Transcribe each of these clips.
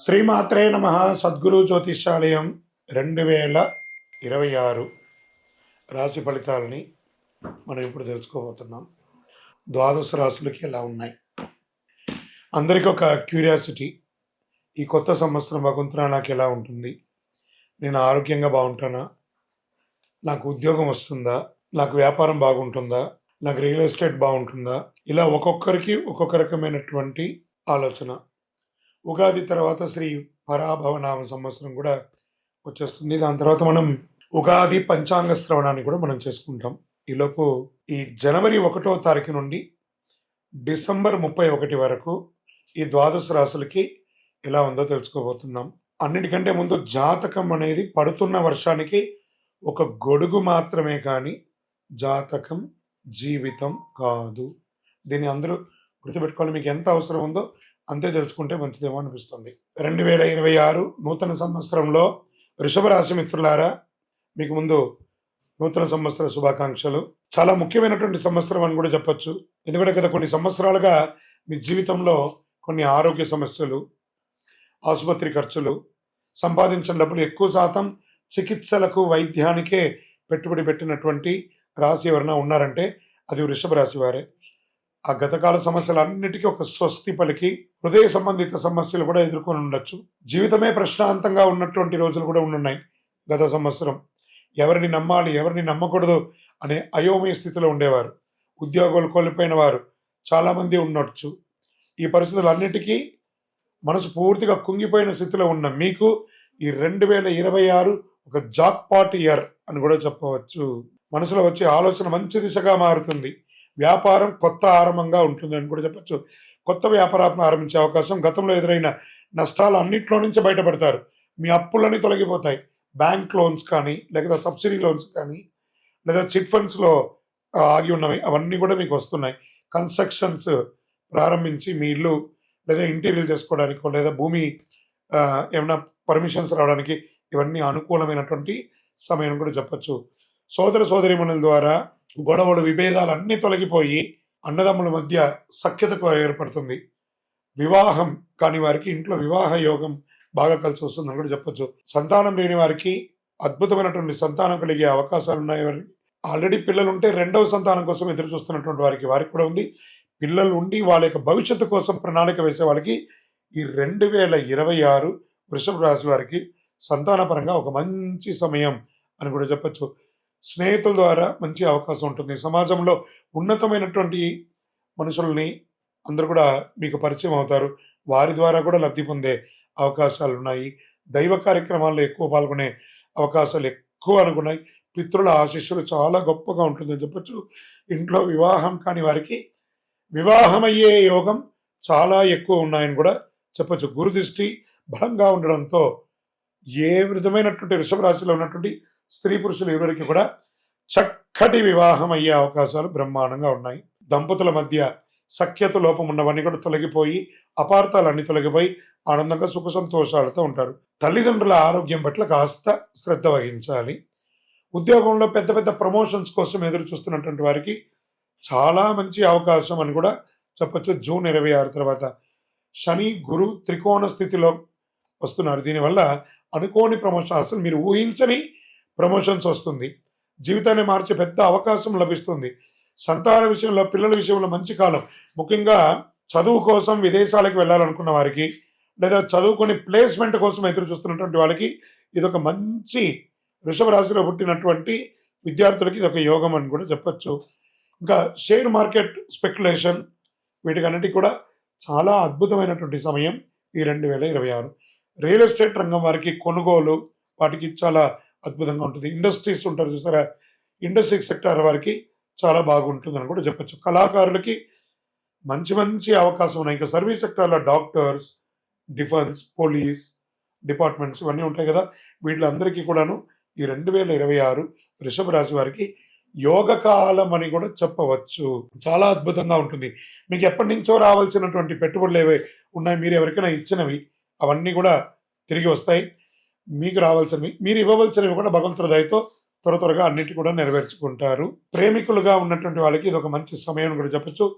శ్రీమాత్రే నమ. సద్గురు జ్యోతిషాలయం రెండు వేల ఇరవై ఆరు రాశి ఫలితాలని మనం ఇప్పుడు తెలుసుకోబోతున్నాం. ద్వాదశ రాశులకి ఎలా ఉన్నాయి? అందరికీ ఒక క్యూరియాసిటీ ఈ కొత్త సంవత్సరం భగవంతున నాకు ఎలా ఉంటుంది? నేను ఆరోగ్యంగా బాగుంటానా? నాకు ఉద్యోగం వస్తుందా? నాకు వ్యాపారం బాగుంటుందా? నాకు రియల్ ఎస్టేట్ బాగుంటుందా? ఇలా ఒక్కొక్కరికి ఒక్కొక్క రకమైనటువంటి ఆలోచన. ఉగాది తర్వాత శ్రీ పరాభవనామ సంవత్సరం కూడా వచ్చేస్తుంది. దాని తర్వాత మనం ఉగాది పంచాంగ శ్రవణాన్ని కూడా మనం చేసుకుంటాం. ఈలోపు ఈ జనవరి ఒకటో తారీఖు నుండి డిసెంబర్ ముప్పై ఒకటి వరకు ఈ ద్వాదశ రాశులకి ఎలా ఉందో తెలుసుకోబోతున్నాం. అన్నిటికంటే ముందు జాతకం అనేది పడుతున్న వర్షానికి ఒక గొడుగు మాత్రమే కానీ జాతకం జీవితం కాదు. దీన్ని అందరూ గుర్తుపెట్టుకోవాలి. మీకు ఎంత అవసరం ఉందో అంతే తెలుసుకుంటే మంచిదేమో అనిపిస్తుంది. రెండు వేల ఇరవై ఆరు నూతన సంవత్సరంలో వృషభ రాశి మిత్రులారా మీకు ముందు నూతన సంవత్సర శుభాకాంక్షలు. చాలా ముఖ్యమైనటువంటి సంవత్సరం అని కూడా చెప్పొచ్చు. ఎందుకంటే గత కొన్ని సంవత్సరాలుగా మీ జీవితంలో కొన్ని ఆరోగ్య సమస్యలు ఆసుపత్రి ఖర్చులు సంపాదించిన డబ్బులు ఎక్కువ శాతం చికిత్సలకు వైద్యానికే పెట్టుబడి పెట్టినటువంటి రాశి ఎవరైనా ఉన్నారంటే అది వృషభ రాశి వారే. ఆ గతకాల సమస్యలన్నిటికీ ఒక స్వస్తి పలికి హృదయ సంబంధిత సమస్యలు కూడా ఎదుర్కొని ఉండొచ్చు. జీవితమే ప్రశాంతంగా ఉన్నటువంటి రోజులు కూడా ఉన్నాయి గత సంవత్సరం. ఎవరిని నమ్మాలి ఎవరిని నమ్మకూడదు అనే అయోమయ స్థితిలో ఉండేవారు. ఉద్యోగాలు కోల్పోయిన వారు చాలామంది ఉండొచ్చు. ఈ పరిస్థితులన్నిటికీ మనసు పూర్తిగా కుంగిపోయిన స్థితిలో ఉన్న మీకు ఈ రెండు వేల ఇరవై ఆరు ఒక జాక్పాట్ ఇయర్ అని కూడా చెప్పవచ్చు. మనసులో వచ్చే ఆలోచన మంచి దిశగా మారుతుంది. వ్యాపారం కొత్త ఆరంభంగా ఉంటుందని కూడా చెప్పచ్చు. కొత్త వ్యాపారం ఆరంభించే అవకాశం గతంలో ఎదురైన నష్టాలు అన్నింటిలో నుంచి బయటపడతారు. మీ అప్పులన్నీ తొలగిపోతాయి. బ్యాంక్ లోన్స్ కానీ లేదా సబ్సిడీ లోన్స్ కానీ లేదా చిట్ ఫండ్స్లో ఆగి ఉన్నవి అవన్నీ కూడా మీకు వస్తున్నాయి. కన్స్ట్రక్షన్స్ ప్రారంభించి మీ ఇల్లు లేదా ఇంటీరియర్ చేసుకోవడానికో లేదా భూమి ఏమైనా పర్మిషన్స్ రావడానికి ఇవన్నీ అనుకూలమైనటువంటి సమయం కూడా చెప్పచ్చు. సోదర సోదరిమణుల ద్వారా గొడవలు విభేదాలు అన్నీ తొలగిపోయి అన్నదమ్ముల మధ్య సఖ్యతకు ఏర్పడుతుంది. వివాహం కాని వారికి ఇంట్లో వివాహ యోగం బాగా కలిసి వస్తుందని కూడా చెప్పొచ్చు. సంతానం లేని వారికి అద్భుతమైనటువంటి సంతానం కలిగే అవకాశాలు ఉన్నాయి. వారికి ఆల్రెడీ పిల్లలు ఉంటే రెండవ సంతానం కోసం ఎదురు చూస్తున్నటువంటి వారికి వారికి కూడా ఉంది. పిల్లలు ఉండి వాళ్ళ యొక్క భవిష్యత్తు కోసం ప్రణాళిక వేసే వాళ్ళకి ఈ రెండు వేల ఇరవై ఆరు వృషభ రాశి వారికి సంతానపరంగా ఒక మంచి సమయం అని కూడా చెప్పచ్చు. స్నేహితుల ద్వారా మంచి అవకాశం ఉంటుంది. సమాజంలో ఉన్నతమైనటువంటి మనుషుల్ని అందరూ కూడా మీకు పరిచయం అవుతారు. వారి ద్వారా కూడా లబ్ధి పొందే అవకాశాలు ఉన్నాయి. దైవ కార్యక్రమాల్లో ఎక్కువ పాల్గొనే అవకాశాలు ఎక్కువ అనుకున్నాయి. పితృల ఆశీస్సులు చాలా గొప్పగా ఉంటుందని చెప్పొచ్చు. ఇంట్లో వివాహం కాని వారికి వివాహమయ్యే యోగం చాలా ఎక్కువ ఉన్నాయని కూడా చెప్పచ్చు. గురుదృష్టి బలంగా ఉండడంతో ఏ విధమైనటువంటి వృషభ రాశిలో ఉన్నటువంటి స్త్రీ పురుషులు ఇరువురికి కూడా చక్కటి వివాహం అయ్యే అవకాశాలు బ్రహ్మాండంగా ఉన్నాయి. దంపతుల మధ్య సఖ్యత లోపం ఉన్నవన్నీ కూడా తొలగిపోయి అపార్థాలన్నీ తొలగిపోయి ఆనందంగా సుఖ సంతోషాలతో ఉంటారు. తల్లిదండ్రుల ఆరోగ్యం పట్ల కాస్త శ్రద్ధ వహించాలి. ఉద్యోగంలో పెద్ద పెద్ద ప్రమోషన్స్ కోసం ఎదురు చూస్తున్నటువంటి వారికి చాలా మంచి అవకాశం అని కూడా చెప్పచ్చు. జూన్ ఇరవై ఆరు తర్వాత శని గురు త్రికోణ స్థితిలో వస్తున్నారు. దీనివల్ల అనుకోని ప్రమోషన్ అసలు మీరు ఊహించని ప్రమోషన్స్ వస్తుంది. జీవితాన్ని మార్చే పెద్ద అవకాశం లభిస్తుంది. సంతాన విషయంలో పిల్లల విషయంలో మంచి కాలం. ముఖ్యంగా చదువు కోసం విదేశాలకు వెళ్ళాలనుకున్న వారికి లేదా చదువుకొని ప్లేస్మెంట్ కోసం ఎదురు చూస్తున్నటువంటి వాళ్ళకి ఇది ఒక మంచి వృషభ రాశిలో పుట్టినటువంటి విద్యార్థులకి ఇది ఒక యోగం అని కూడా చెప్పచ్చు. ఇంకా షేర్ మార్కెట్ స్పెక్యులేషన్ వీటికన్నిటికీ కూడా చాలా అద్భుతమైనటువంటి సమయం ఈ రెండు వేల ఇరవై ఆరు. రియల్ ఎస్టేట్ రంగం వారికి కొనుగోలు వాటికి చాలా అద్భుతంగా ఉంటుంది. ఇండస్ట్రీస్ ఉంటారు చూసారా? ఇండస్ట్రీ సెక్టార్ వారికి చాలా బాగుంటుందని కూడా చెప్పచ్చు. కళాకారులకి మంచి మంచి అవకాశం ఉన్నాయి. ఇంకా సర్వీస్ సెక్టార్లో డాక్టర్స్ డిఫెన్స్ పోలీస్ డిపార్ట్మెంట్స్ ఇవన్నీ ఉంటాయి కదా. వీళ్ళందరికీ కూడాను ఈ రెండు వేల ఇరవై ఆరు వృషభ రాశి వారికి యోగ కాలం అని కూడా చెప్పవచ్చు. చాలా అద్భుతంగా ఉంటుంది. మీకు ఎప్పటి నుంచో రావాల్సినటువంటి పెట్టుబడులు ఏవి ఉన్నాయి మీరు ఎవరికైనా ఇచ్చినవి అవన్నీ కూడా తిరిగి వస్తాయి. మీకు రావాల్సినవి మీరు ఇవ్వవలసినవి కూడా భగవంతుడి దయతో త్వర త్వరగా అన్నిటి కూడా నెరవేర్చుకుంటారు. ప్రేమికులుగా ఉన్నటువంటి వాళ్ళకి ఇది ఒక మంచి సమయం కూడా చెప్పొచ్చు.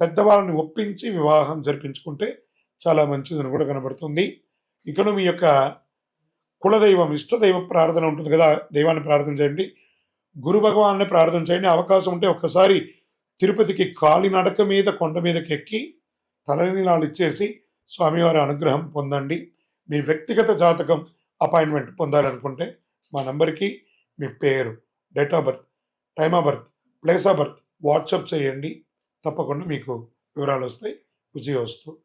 పెద్దవాళ్ళని ఒప్పించి వివాహం జరిపించుకుంటే చాలా మంచిదని కూడా కనబడుతుంది. ఇక్కడ మీ యొక్క కులదైవం ఇష్టదైవ ప్రార్థన ఉంటుంది కదా దైవాన్ని ప్రార్థన చేయండి. గురు భగవాన్ని ప్రార్థన చేయండి. అవకాశం ఉంటే ఒక్కసారి తిరుపతికి కాలినడక మీద కొండ మీదకి ఎక్కి తలనీలాలు ఇచ్చేసి స్వామివారి అనుగ్రహం పొందండి. మీ వ్యక్తిగత జాతకం అపాయింట్మెంట్ పొందాలనుకుంటే మా నంబర్కి మీ పేరు date of birth time of birth place of birth WhatsApp చేయండి. తప్పకుండా మీకు వివరాలు వస్తాయి. విజయ వస్తూ